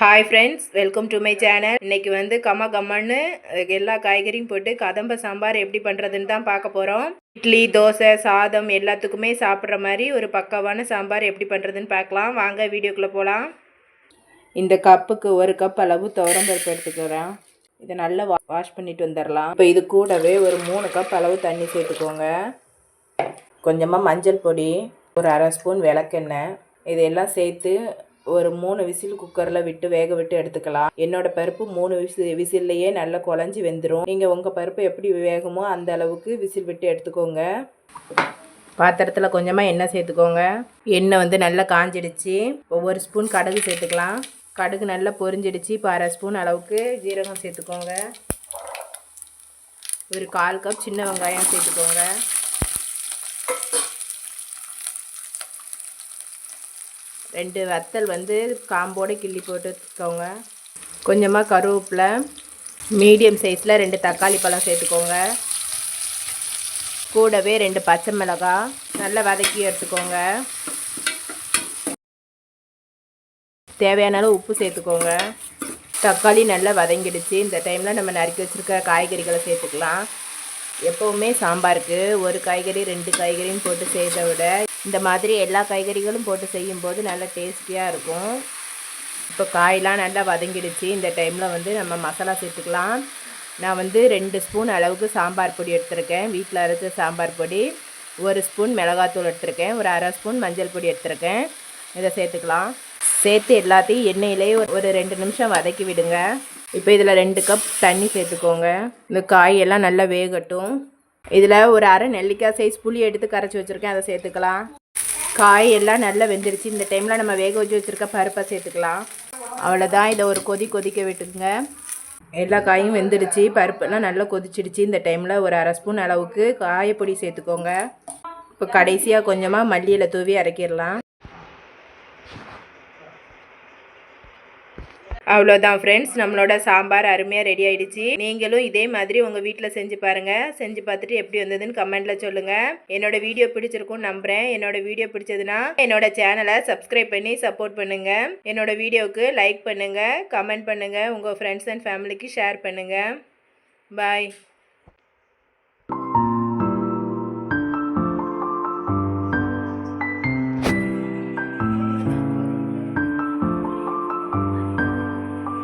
Hi friends welcome to my channel இன்னைக்கு வந்து கம்ம கம்மன்னு எல்லா காய்கறியும் போட்டு கதம்ப சாம்பார் எப்படி பண்ணுறதுன்னு தான் பார்க்க போகிறோம் இட்லி தோசை சாதம் எல்லாத்துக்குமே சாப்பிட்ற மாதிரி ஒரு பக்கவான சாம்பார் எப்படி பண்ணுறதுன்னு பார்க்கலாம். வாங்க வீடியோக்குள்ளே போகலாம் இந்த கப்புக்கு ஒரு கப் அளவு துவரம்பருப்பு எடுத்துக்கிறேன். இதை நல்லா வா வாஷ் பண்ணிட்டு வந்துடலாம். இப்போ இது கூடவே ஒரு மூணு கப் அளவு தண்ணி சேர்த்துக்கோங்க. கொஞ்சமாக மஞ்சள் பொடி ஒரு அரை ஸ்பூன் விளக்கெண்ணெய் இதையெல்லாம் சேர்த்து ஒரு மூணு விசில் குக்கரில் விட்டு வேக விட்டு எடுத்துக்கலாம். என்னோட பருப்பு மூணு விசில் விசில்லையே நல்லா குழஞ்சி வெந்துடும் நீங்கள் உங்கள் பருப்பு எப்படி வேகமோ அந்த அளவுக்கு விசில் விட்டு எடுத்துக்கோங்க. பாத்திரத்தில் கொஞ்சமாக எண்ணெய் சேர்த்துக்கோங்க. எண்ணெய் வந்து நல்லா காஞ்சிடுச்சு. ஒவ்வொரு ஸ்பூன் கடுகு சேர்த்துக்கலாம். கடுகு நல்லா பொரிஞ்சிடுச்சு. இப்போ அரை ஸ்பூன் அளவுக்கு ஜீரகம் சேர்த்துக்கோங்க. ஒரு கால் கப் சின்ன வெங்காயம் சேர்த்துக்கோங்க. ரெண்டு வத்தல் வந்து காம்போடு கிள்ளி போட்டுக்கோங்க. கொஞ்சமாக கருவேப்பில் மீடியம் சைஸில் ரெண்டு தக்காளி பழம் சேர்த்துக்கோங்க. கூடவே ரெண்டு பச்சை மிளகாய் நல்லா வதக்கி எடுத்துக்கோங்க. தேவையான அளவு உப்பு சேர்த்துக்கோங்க. தக்காளி நல்லா வதங்கிடுச்சு. இந்த டைமில் நம்ம நறுக்கி வச்சுருக்க காய்கறிகளை சேர்த்துக்கலாம். எப்போவுமே சாம்பாருக்கு ஒரு காய்கறி ரெண்டு காய்கறின்னு போட்டு செய்கிறத விட இந்த மாதிரி எல்லா காய்கறிகளும் போட்டு செய்யும்போது நல்லா டேஸ்டியாக இருக்கும். இப்போ காயெலாம் நல்லா வதங்கிடுச்சு. இந்த டைமில் வந்து நம்ம மசாலா சேர்த்துக்கலாம். நான் வந்து ரெண்டு ஸ்பூன் அளவுக்கு சாம்பார் பொடி எடுத்திருக்கேன். வீட்டில் அரைச்ச சாம்பார் பொடி ஒரு ஸ்பூன் மிளகாத்தூள் எடுத்திருக்கேன். ஒரு அரை ஸ்பூன் மஞ்சள் பொடி எடுத்திருக்கேன். இதை சேர்த்துக்கலாம். சேர்த்து எல்லாத்தையும் எண்ணெயிலே ஒரு ரெண்டு நிமிஷம் வதக்கி விடுங்க. இப்போ இதில் ரெண்டு கப் தண்ணி சேர்த்துக்கோங்க. இந்த காயெல்லாம் நல்லா வேகட்டும். இதில் ஒரு அரை நெல்லிக்காய் சைஸ் புளி எடுத்து கரைச்சி வச்சுருக்கேன் அதை சேர்த்துக்கலாம். காய் எல்லாம் நல்லா வெந்துருச்சு. இந்த டைமில் நம்ம வேக வச்சு வச்சுருக்க பருப்பை சேர்த்துக்கலாம். அவ்வளோதான் இதை ஒரு கொதி கொதிக்க விட்டுங்க எல்லா காயும் வெந்துடுச்சு பருப்பெல்லாம் நல்லா கொதிச்சிடுச்சு. இந்த டைமில் ஒரு அரை ஸ்பூன் அளவுக்கு காயப்பொடி சேர்த்துக்கோங்க. இப்போ கடைசியாக கொஞ்சமாக மல்லியில் தூவி அரைக்கிடலாம். அவ்வளோதான் ஃப்ரெண்ட்ஸ் நம்மளோட சாம்பார் அருமையாக ரெடி ஆயிடுச்சு. நீங்களும் இதே மாதிரி உங்கள் வீட்டில் செஞ்சு பாருங்கள் செஞ்சு பார்த்துட்டு எப்படி வந்ததுன்னு கமெண்ட்டில் சொல்லுங்கள் என்னோட வீடியோ பிடிச்சிருக்கும் நம்புகிறேன் என்னோட வீடியோ பிடிச்சதுன்னா என்னோட சேனலை சப்ஸ்கிரைப் பண்ணி சப்போர்ட் பண்ணுங்கள் என்னோட வீடியோவுக்கு லைக் பண்ணுங்கள் கமெண்ட் பண்ணுங்கள் உங்கள் ஃப்ரெண்ட்ஸ் அண்ட் ஃபேமிலிக்கு ஷேர் பண்ணுங்கள் பாய்